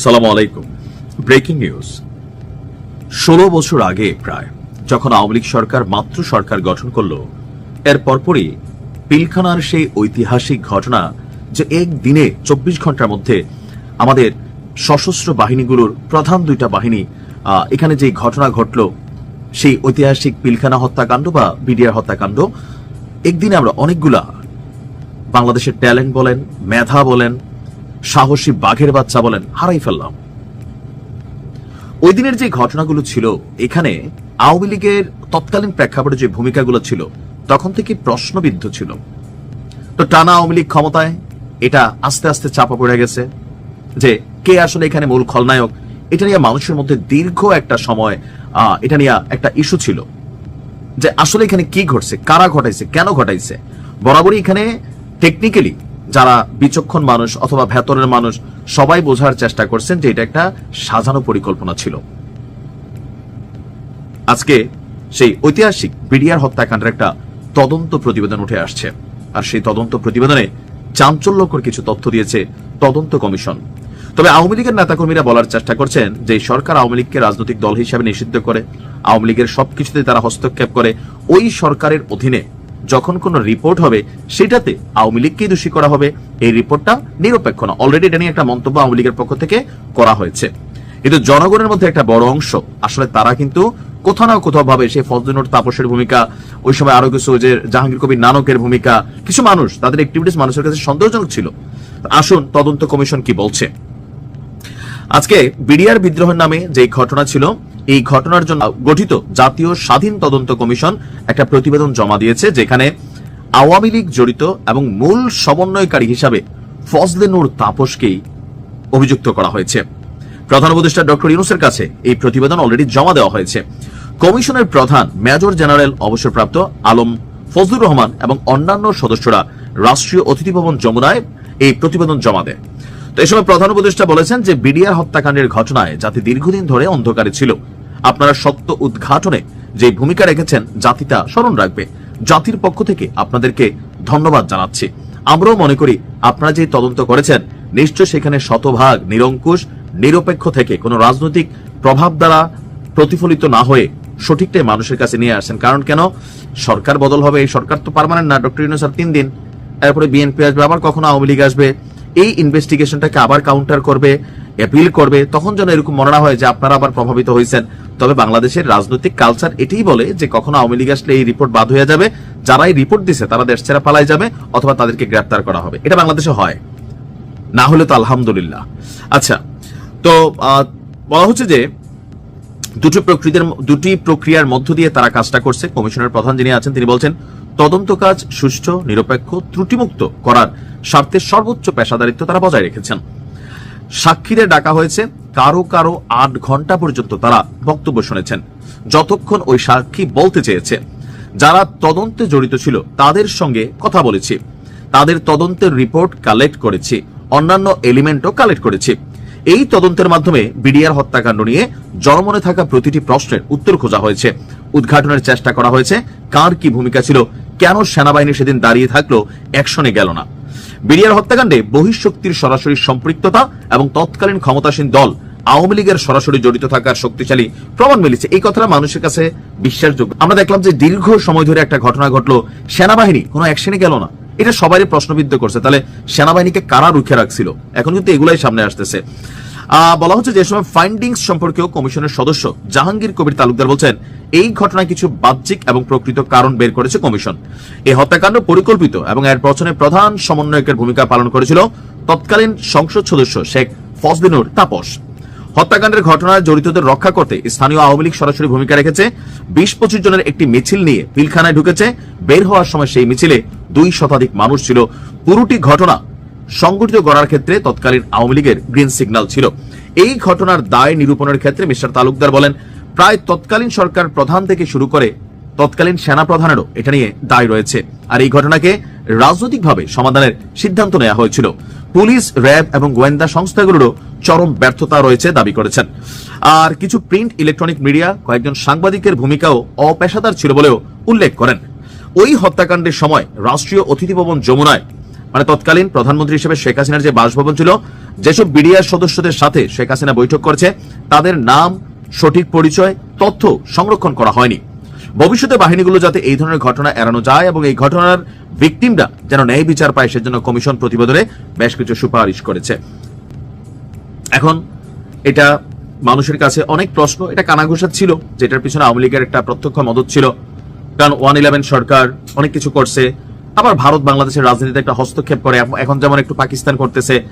সালাম আলাইকুম। Breaking news ষোলো বছর আগে প্রায়, যখন আওয়ামী লীগ সরকার মাত্র সরকার গঠন করল, এর পরপরই পিলখানার সেই ঐতিহাসিক ঘটনা যে এক দিনে চব্বিশ ঘণ্টার মধ্যে আমাদের সশস্ত্র বাহিনীগুলোর প্রধান দুইটা বাহিনী এখানে যে ঘটনা ঘটলো, সেই ঐতিহাসিক পিলখানা হত্যাকাণ্ড বা বিডিআর হত্যাকাণ্ড, একদিনে আমরা অনেকগুলা বাংলাদেশের ট্যালেন্ট বলেন, মেধা বলেন সাহসী বাঘের বাচ্চা বলেন, হারাই ফেললাম। ওই দিনের যে ঘটনাগুলো ছিল, এখানে আওয়ামী লীগের তৎকালীন প্রেক্ষাপটে যে ভূমিকাগুলো ছিল, তখন থেকে প্রশ্নবিদ্ধ ছিল। তো টানা আওয়ামী লীগ ক্ষমতায়, এটা আস্তে আস্তে চাপা পড়ে গেছে যে কে আসলে এখানে মূল খলনায়ক, এটা নিয়ে মানুষের মধ্যে দীর্ঘ একটা সময় এটা নিয়ে একটা ইস্যু ছিল যে আসলে এখানে কি ঘটছে, কারা ঘটাইছে, কেন ঘটাইছে। বরাবরই এখানে টেকনিক্যালি যারা বিচক্ষণ মানুষ অথবা ভেতরের মানুষ, সবাই বোঝার চেষ্টা করছেন যে এটা একটা সাজানো পরিকল্পনা ছিল। আজকে সেই ঐতিহাসিক বিডিআর হত্যাকাণ্ডের একটা তদন্ত প্রতিবেদন উঠে আসছে। আর সেই তদন্ত প্রতিবেদনে চাঞ্চল্যকর কিছু তথ্য দিয়েছে তদন্ত কমিশন। তবে আওয়ামী লীগের নেতাকর্মীরা বলার চেষ্টা করছেন যে সরকার আওয়ামী লীগকে রাজনৈতিক দল হিসেবে নিষিদ্ধ করে, আওয়ামী লীগের সবকিছুতে তারা হস্তক্ষেপ করে, ওই সরকারের অধীনে যখন কোনো রিপোর্ট হবে, সেটাতে আওয়ামী লীগকেই দোষী করা হবে। এই রিপোর্টটা নিরপেক্ষ না। অলরেডি এটা নিয়ে একটা মন্তব্য আওয়ামী লীগের পক্ষ থেকে করা হয়েছে। কিন্তু জনগণের মধ্যে একটা বড় অংশ, আসলে তারা কিন্তু কোথাও না কোথাও ভাবে সেই ফজলিনুর তাপসের ভূমিকা, ওই সময় আরও কিছু যে জাহাঙ্গীর কবির নানকের ভূমিকা, কিছু মানুষ, তাদের অ্যাক্টিভিটিস মানুষের কাছে সন্দেহজনক ছিল। আসুন, তদন্ত কমিশন কি বলছে? আজকে বিডিআর বিদ্রোহের নামে যে ঘটনা ছিল, এই ঘটনার জন্য গঠিত জাতীয় স্বাধীন তদন্ত কমিশন একটা প্রতিবেদন জমা দিয়েছে, যেখানে আওয়ামী লীগ জড়িত এবং মূল সমন্বয়কারী হিসাবে ফজলে নূর তাপসকেই অভিযুক্ত করা হয়েছে। প্রধান উপদেষ্টা ডক্টর ইউনুসের কাছে এই প্রতিবেদন অলরেডি জমা দেওয়া হয়েছে। কমিশনের প্রধান মেজর জেনারেল অবসরপ্রাপ্ত আলম ফজলুর রহমান এবং অন্যান্য সদস্যরা রাষ্ট্রীয় অতিথি ভবন যমুনায় এই প্রতিবেদন জমা দেয়। তো এই সময় প্রধান উপদেষ্টা বলেছেন যে বিডিআর হত্যাকাণ্ডের ঘটনায় জাতি দীর্ঘদিন ধরে অন্ধকারে ছিল। আপনারা সত্য উদ্ঘাটনে যে ভূমিকা রেখেছেন, জাতিটা স্মরণ রাখবে। জাতির পক্ষ থেকে আপনাদেরকে ধন্যবাদ জানাচ্ছি। আমরাও মনে করি আপনারা যে তদন্ত করেছেন, নিশ্চয় সেখানে শতভাগ নিরঙ্কুশ, নিরপেক্ষ থেকে কোনো রাজনৈতিক প্রভাব দ্বারা প্রতিফলিত না হয়ে সঠিকটাই মানুষের কাছে নিয়ে আসেন। কারণ কেন? সরকার বদল হবে, এই সরকার তো পারমানেন্ট না। ডক্টর ইউনুস আর তিন দিন। এরপরে বিএনপি আসবে, আবার কখনো আওয়ামী লীগ আসবে। এই ইনভেস্টিগেশনটাকে আবার কাউন্টার করবে অ্যাপিল করবে, তখন যেন এরকম মনে হয় যে আপনারা আবার প্রভাবিত হয়েছেন। তবে বাংলাদেশের রাজনৈতিক কালচার এটাই বলে যে কখনো আওয়ামী লীগ আসলে এই রিপোর্ট বাদ হয়ে যাবে। যারা এই রিপোর্ট দিছে, তারা দেশ ছেড়ে পালাই যাবে অথবা তাদেরকে গ্রেপ্তার করা হবে। এটা বাংলাদেশে হয়। না হলে তো আলহামদুলিল্লাহ। আচ্ছা তো বলা হচ্ছে যে দুটি প্রকৃতির, দুটি প্রক্রিয়ার মধ্য দিয়ে তারা কাজটা করছে। কমিশনের প্রধান যিনি আছেন, তিনি বলছেন তদন্ত কাজ সুষ্ঠু, নিরপেক্ষ, ত্রুটিমুক্ত করার স্বার্থে সর্বোচ্চ পেশাদারিত্ব তারা বজায় রেখেছেন। সাক্ষীদের ডাকা হয়েছে, কারও কারও আট ঘণ্টা পর্যন্ত তারা বক্তব্য শুনেছেন। যতক্ষণ ওই সাক্ষী বলতে চেয়েছে, যারা তদন্তে জড়িত ছিল তাদের সঙ্গে কথা বলেছি। তাদের তদন্তের রিপোর্ট কালেক্ট করেছি, অন্যান্য এলিমেন্টও কালেক্ট করেছি। এই তদন্তের মাধ্যমে বিডিআর হত্যাকাণ্ড নিয়ে জনমনে থাকা প্রতিটি প্রশ্নের উত্তর খোঁজা হয়েছে। উদ্ঘাটনের চেষ্টা করা হয়েছে, কার কি ভূমিকা ছিল কেন সেনাবাহিনী সেদিন দাঁড়িয়ে থাকল অ্যাকশনে গেল না? বিডিআর হত্যাকাণ্ডে বহিঃশক্তির সরাসরি সম্পৃক্ততা এবং তৎকালীন ক্ষমতাসীন দল আওয়ামী লীগের সরাসরি জড়িত থাকার শক্তিশালী প্রমাণ মিলেছে। এই কথাটা মানুষের কাছে বিশ্বাসযোগ্য। আমরা দেখলাম যে দীর্ঘ সময় ধরে একটা ঘটনা ঘটলো। সেনাবাহিনী কোনো অ্যাকশনে গেল না। এটা সবারই প্রশ্নবিদ্ধ করছে। তাহলে সেনাবাহিনীকে কারা রুখে রাখছিল? এখন কিন্তু এগুলাই সামনে আসতেছে। বলা হচ্ছে যে সময় ফাইন্ডিংস সম্পর্কেও কমিশনের সদস্য জাহাঙ্গীর কবির তালুকদার বলছেন, এই ঘটনায় কিছু বাহ্যিক এবং প্রকৃত কারণ বের করেছে কমিশন। এই হত্যাকাণ্ড পরিকল্পিত এবং এর পেছনে প্রধান সমন্বয়কের ভূমিকা পালন করেছিল তৎকালীন সংসদ সদস্য শেখ ফজলিনুর তাপস। হত্যাকাণ্ডের ঘটনায় জড়িতদের রক্ষা করতে স্থানীয় আওয়ামী লীগ সরাসরি ভূমিকা রেখেছে। বিশ পঁচিশ জনের একটি মিছিল নিয়ে পিলখানায় ঢুকেছে। বের হওয়ার সময় সেই মিছিলে দুই শতাধিক মানুষ ছিল। পুরোটি ঘটনা সংগঠিত করার ক্ষেত্রে তৎকালীন আওয়ামী লীগের গ্রিন সিগন্যাল ছিল। এই ঘটনার দায় নিরূপণের ক্ষেত্রে মিস্টার তালুকদার বলেন, প্রায় তৎকালীন সরকার প্রধান থেকে শুরু করে তৎকালীন সেনা প্রধানেরও এটা নিয়ে দায় রয়েছে। আর এই ঘটনাকে রাজনৈতিকভাবে সমাধানের সিদ্ধান্ত নেওয়া হয়েছিল। পুলিশ, র্যাব এবং গোয়েন্দা সংস্থাগুলোরও চরম ব্যর্থতা রয়েছে দাবি করেছেন। আর কিছু প্রিন্ট ইলেকট্রনিক মিডিয়া কয়েকজন সাংবাদিকের ভূমিকাও অপেশাদার ছিল বলেও উল্লেখ করেন। ওই হত্যাকাণ্ডের সময় রাষ্ট্রীয় অতিথি ভবন যমুনায় মানে তৎকালীন প্রধানমন্ত্রী হিসেবে শেখ হাসিনার যে বাসভবন ছিল, যেসব বিডিআর সদস্যদের সাথে শেখ হাসিনা বৈঠক করেছে, তাদের নাম, সঠিক পরিচয়, তথ্য সংরক্ষণ করা হয়নি। ভবিষ্যতে বাহিনীগুলো যাতে এই ধরনের ঘটনা এড়ানো যায় এবং এই ঘটনার ভিকটিমরা যেন ন্যায় বিচার পায়, সেজন্য কমিশন প্রতিবেদনে বেশ কিছু সুপারিশ করেছে। এখন এটা মানুষের কাছে অনেক প্রশ্ন, এটা কানাঘোষা ছিল, যেটার পিছনে আওয়ামী লীগের একটা প্রত্যক্ষ মদত ছিল। কারণ ওয়ান ইলেভেন সরকার অনেক কিছু করছে আবার ভারত বাংলাদেশের রাজনীতিতে একটা হস্তক্ষেপ করে এখন- যেমন একটু পাকিস্তান করতেছে,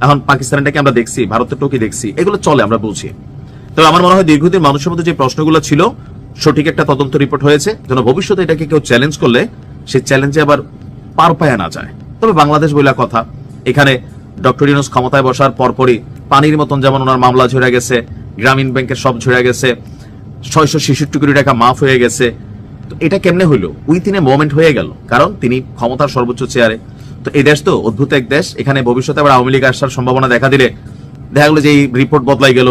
এখন পাকিস্তানটাকে আমরা দেখছি ভারতের টোকি দেখছি, এগুলো চলে, আমরা বুঝি তবে আমার মনে হয় দীর্ঘদিন মানুষের মধ্যে যে প্রশ্নগুলো ছিল, সঠিক একটা তদন্ত রিপোর্ট হয়েছে, যেন ভবিষ্যতে এটাকে কেউ চ্যালেঞ্জ করলে, সেই চ্যালেঞ্জে আবার পার পায়া না যায়। তবে বাংলাদেশ বইলা কথা, এখানে ডক্টর ইউনুস ক্ষমতায় বসার পরপরই পানির মতন যেমন ওনার মামলা ঝরে গেছে, গ্রামীণ ব্যাংকের সব ঝরে গেছে, ছয়শো ছেষট্টি কোটি টাকা মাফ হয়ে গেছে এটা কেমনে হইল? উইথিন এ মোমেন্ট হয়ে গেল, কারণ তিনি ক্ষমতার সর্বোচ্চ চেয়ারে তো এই দেশ তো অদ্ভুত এক দেশ, এখানে ভবিষ্যতে আবার আওয়ামী লীগ আসার সম্ভাবনা দেখা দিলে দেখা গেলো যে এই রিপোর্ট বদলাই গেল,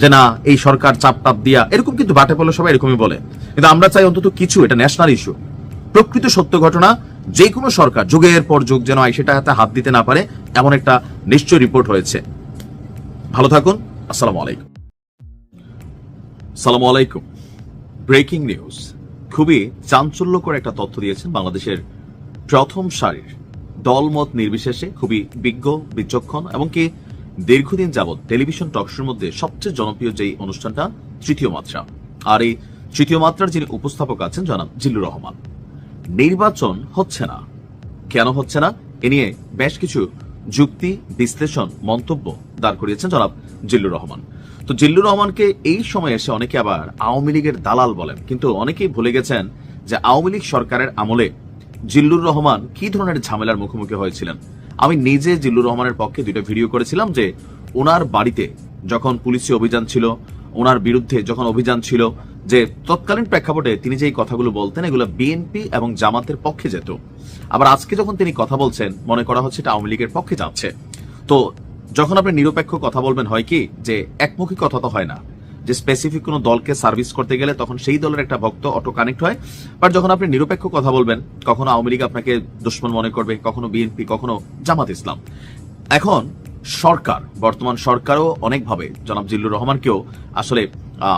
যে না, এই সরকার চাপ টাপ দিয়া, এরকম কিন্তু বাটে পড়লে সবাই এরকমই বলে। কিন্তু আমরা চাই অন্তত কিছু, এটা ন্যাশনাল ইস্যু প্রকৃত সত্য ঘটনা, যে কোনো সরকার, যুগের পর যুগ যেন সেটা হাতে হাত দিতে না পারে, এমন একটা নিশ্চয় রিপোর্ট হয়েছে। ভালো থাকুন, আসসালামু আলাইকুম। সালামু আলাইকুম। ব্রেকিং নিউজ খুবই চাঞ্চল্যকর একটা তথ্য দিয়েছেন বাংলাদেশের প্রথম সারির দলমত নির্বিশেষে খুবই বিজ্ঞ, বিচক্ষণ এবং কি দীর্ঘদিন যাবৎ টেলিভিশন টকশোর মধ্যে সবচেয়ে জনপ্রিয় যেই অনুষ্ঠানটা, তৃতীয় মাত্রা। আর এই তৃতীয় মাত্রার যিনি উপস্থাপক আছেন জনাব জিল্লুর রহমান। নির্বাচন হচ্ছে না। কেন হচ্ছে না? এ নিয়ে বেশ কিছু যুক্তি, বিশ্লেষণ, মন্তব্য দাঁড় করিয়েছেন জনাব জিল্লুর রহমান। তো জিল্লুর রহমানকে এই সময় এসে অনেকে আবার আওয়ামী লীগের দালাল বলেন। কিন্তু অনেকেই ভুলে গেছেন যে আওয়ামী লীগ সরকারের আমলে জিল্লুর রহমান কি ধরনের ঝামেলার মুখোমুখি হয়েছিলেন। আমি নিজে জিল্লুর রহমানের পক্ষে দুইটা ভিডিও করেছিলাম যে ওনার বাড়িতে যখন পুলিশি অভিযান ছিল ওনার বিরুদ্ধে যখন অভিযান ছিল যে তৎকালীন প্রেক্ষাপটে তিনি যে কথাগুলো বলতেন, এগুলো বিএনপি এবং জামাতের পক্ষে যেত। আবার আজকে যখন তিনি কথা বলছেন, মনে করা হচ্ছে এটা আওয়ামী লীগের পক্ষে যাচ্ছে। তো যখন আপনি নিরপেক্ষ কথা বলবেন, হয় কি যে একমুখী কথা তো হয় না। যে স্পেসিফিক কোনো দলকে সার্ভিস করতে গেলে তখন সেই দলের একটা ভক্ত অটো কানেক্ট হয়। বাট যখন আপনি নিরপেক্ষ কথা বলবেন, কখনো আওয়ামী লীগ আপনাকে দুশ্মন মনে করবে, কখনো বিএনপি কখনো জামাত ইসলাম। এখন সরকার, বর্তমান সরকারও অনেকভাবে, জনাব জিল্লুর রহমানকেও আসলে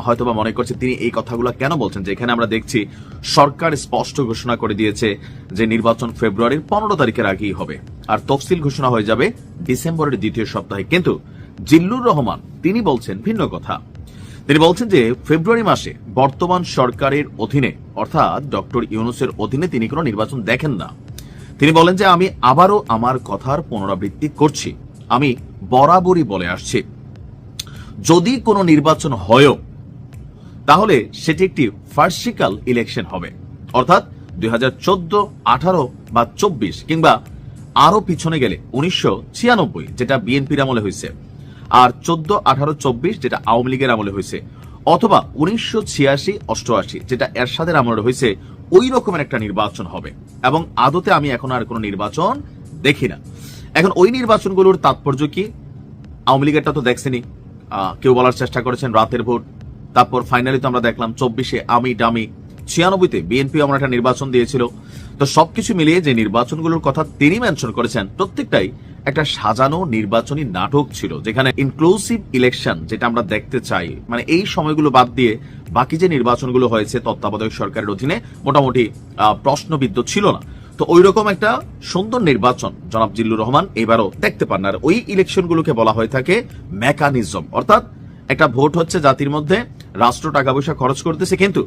হয়তোবা মনে করছে তিনি এই কথাগুলো কেন বলছেন, যে এখানে আমরা দেখছি সরকার স্পষ্ট ঘোষণা করে দিয়েছে যে নির্বাচন ফেব্রুয়ারির পনেরো তারিখের আগেই হবে। আর তফসিল ঘোষণা হয়ে যাবে ডিসেম্বরের দ্বিতীয় সপ্তাহে। কিন্তু জিল্লুর রহমান, তিনি বলছেন ভিন্ন কথা। তিনি বলছেন যে ফেব্রুয়ারি মাসে বর্তমান সরকারের অধীনে, অর্থাৎ ডক্টর ইউনুসের অধীনে তিনি কোনো নির্বাচন দেখেন না। তিনি বলেন যে আমি আবারও আমার কথার পুনরাবৃত্তি করছি। আমি বরাবরই বলে আসছি। যদি কোনো নির্বাচন হয়ও, তাহলে সেটি একটি ফার্সিক্যাল ইলেকশন হবে। অর্থাৎ দুই হাজার চোদ্দ, আঠারো বা চব্বিশ কিংবা আরও পিছনে গেলে উনিশশো ছিয়ানব্বই, যেটা বিএনপির আমলে হয়েছে, আর চোদ্দ, আঠারো, চব্বিশ, যেটা আওয়ামী লীগের আমলে হয়েছে, অথবা উনিশশো ছিয়াশি, অষ্টআশি, যেটা এরশাদের আমলে হয়েছে, ওই রকমের একটা নির্বাচন হবে। এবং আদতে আমি এখন আর কোনো নির্বাচন দেখি না। এখন ওই নির্বাচনগুলোর তাৎপর্য কি? আওয়ামী লীগেরটা তো দেখছেনি কেউ বলার চেষ্টা করেছেন রাতের ভোট। তারপর ফাইনালি তো আমরা দেখলাম চব্বিশে আমি ডামি, ছিয়ানব্বইতে বিএনপি আমরা একটা নির্বাচন দিয়েছিল। তো সবকিছু মিলিয়ে যে নির্বাচনগুলোর কথা তিনি মেনশন করেছেন, প্রত্যেকটাই একটা সাজানো নির্বাচনী নাটক ছিল, যেখানে ইনক্লুসিভ ইলেকশন যেটা আমরা দেখতে চাই। মানে এই সময়গুলো বাদ দিয়ে বাকি যে নির্বাচনগুলো হয়েছে তত্ত্বাবধায়ক সরকারের অধীনে, মোটামুটি প্রশ্নবিদ্ধ ছিল না। তো ওই রকম একটা সুন্দর নির্বাচন, জনাব জিল্লুর রহমান, এবারও দেখতে পান। না ওই ইলেকশনগুলোকে বলা হয়ে থাকে মেকানিজম। অর্থাৎ একটা ভোট হচ্ছে জাতির মধ্যে, রাষ্ট্র টাকা পয়সা খরচ করতেছে, কিন্তু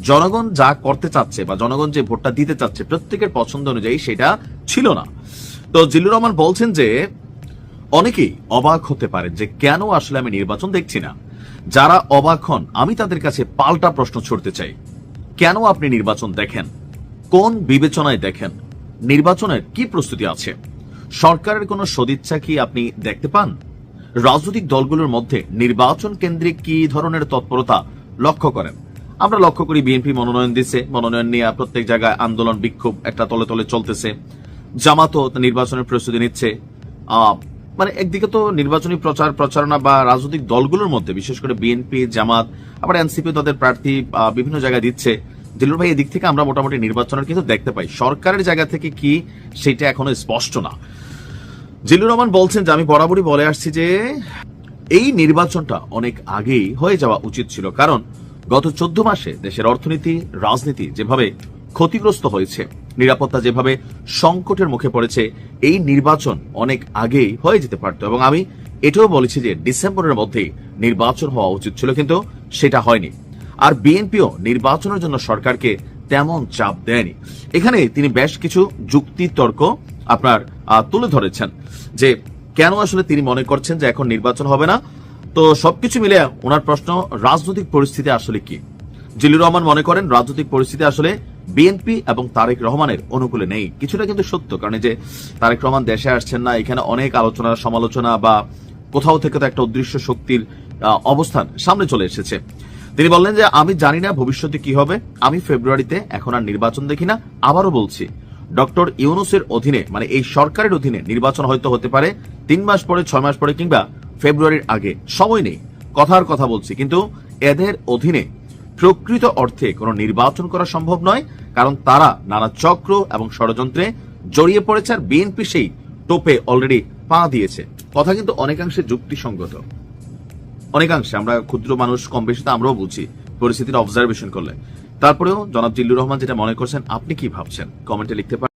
জনগণ যা করতে চাচ্ছে বা জনগণ যে ভোটটা দিতে চাচ্ছে, প্রত্যেকের পছন্দ অনুযায়ী সেটা ছিল না। তো জিল্লুর রহমান বলছেন যে, অনেকেই অবাক হতে পারে যে কেন আসলে আমি নির্বাচন দেখছি না। যারা অবাক হন, আমি তাদের কাছে পাল্টা প্রশ্ন ছুড়তে চাই। কেন আপনি নির্বাচন দেখেন? কোন বিবেচনায় দেখেন? নির্বাচনের কি প্রস্তুতি আছে? সরকারের কোনো সদিচ্ছা কি আপনি দেখতে পান? রাজনৈতিক দলগুলোর মধ্যে নির্বাচন কেন্দ্রিক কি ধরনের তৎপরতা লক্ষ্য করেন? আমরা লক্ষ্য করি বিএনপি মনোনয়ন দিচ্ছে মনোনয়ন নিয়ে প্রত্যেক জায়গায় আন্দোলন, বিক্ষোভ একটা তলে তলে চলতেছে। জামাতও নির্বাচনের প্রস্তুতি নিচ্ছে। মানে একদিকে তো নির্বাচনী প্রচার, প্রচারণা বা রাজনৈতিক দলগুলোর মধ্যে, বিশেষ করে বিএনপি, জামাত, আবার এনসিপি তাদের প্রার্থী বিভিন্ন জায়গায় দিচ্ছে। জিল্লুর ভাই, এদিক থেকে আমরা মোটামুটি নির্বাচনের কিন্তু দেখতে পাই। সরকারের জায়গা থেকে কি সেটা এখনও স্পষ্ট না। জিল্লুর রহমান বলছেন যে, আমি বরাবরই বলে আসছি যে, এই নির্বাচনটা অনেক আগেই হয়ে যাওয়া উচিত ছিল। কারণ গত চোদ্দ মাসে দেশের অর্থনীতি, রাজনীতি যেভাবে ক্ষতিগ্রস্ত হয়েছে, নিরাপত্তা যেভাবে সংকটের মুখে পড়েছে, এই নির্বাচন অনেক আগেই হয়ে যেতে পারত। এবং আমি এটাও বলেছি যে, ডিসেম্বরের মধ্যেই নির্বাচন হওয়া উচিত ছিল, কিন্তু সেটা হয়নি। আর বিএনপিও নির্বাচনের জন্য সরকারকে তেমন চাপ দেয়নি। এখানে তিনি বেশ কিছু যুক্তি তর্ক আপনার তুলে ধরেছেন যে কেন আসলে তিনি মনে করছেন যে এখন নির্বাচন হবে না। তো সবকিছু মিলে ওনার প্রশ্ন, রাজনৈতিক পরিস্থিতি আসলে কি? জিল্লুর রহমান মনে করেন, রাজনৈতিক পরিস্থিতি আসলে বিএনপি এবং তারেক রহমানের অনুকূলে নেই। কিছুটা কিন্তু সত্য, কারণ যে তারেক রহমান দেশে আসছেন না, এখানে অনেক আলোচনা, সমালোচনা বা কোথাও থেকে তো একটা অদৃশ্য শক্তির অবস্থান সামনে চলে এসেছে। তিনি বললেন যে, আমি জানি না ভবিষ্যতে কি হবে। আমি ফেব্রুয়ারিতে এখন আর নির্বাচন দেখি না। আবারও বলছি, ডক্টর ইউনুসের অধীনে মানে এই সরকারের অধীনে নির্বাচন হয়তো হতে পারে। তিন মাস পরে, ছয় মাস পরে কিংবা ফেব্রুয়ারির আগে, সময় নেই। কথার কথা বলছি, কিন্তু এদের অধীনে প্রকৃত অর্থে কোনো নির্বাচন করা সম্ভব নয়, কারণ তারা নানা চক্র এবং ষড়যন্ত্রে জড়িয়ে পড়েছে আর বিএনপি সেই টোপে অলরেডি পা দিয়েছে। কথা কিন্তু অনেকাংশে যুক্তিসঙ্গত। অনেকাংশে আমরা ক্ষুদ্র মানুষ কম বেশি তো আমরাও বুঝি পরিস্থিতির অবজারভেশন করলে। তারপরেও জনাব জিল্লুর রহমান যেটা মনে করছেন, আপনি কি ভাবছেন? কমেন্টে লিখতে পারেন।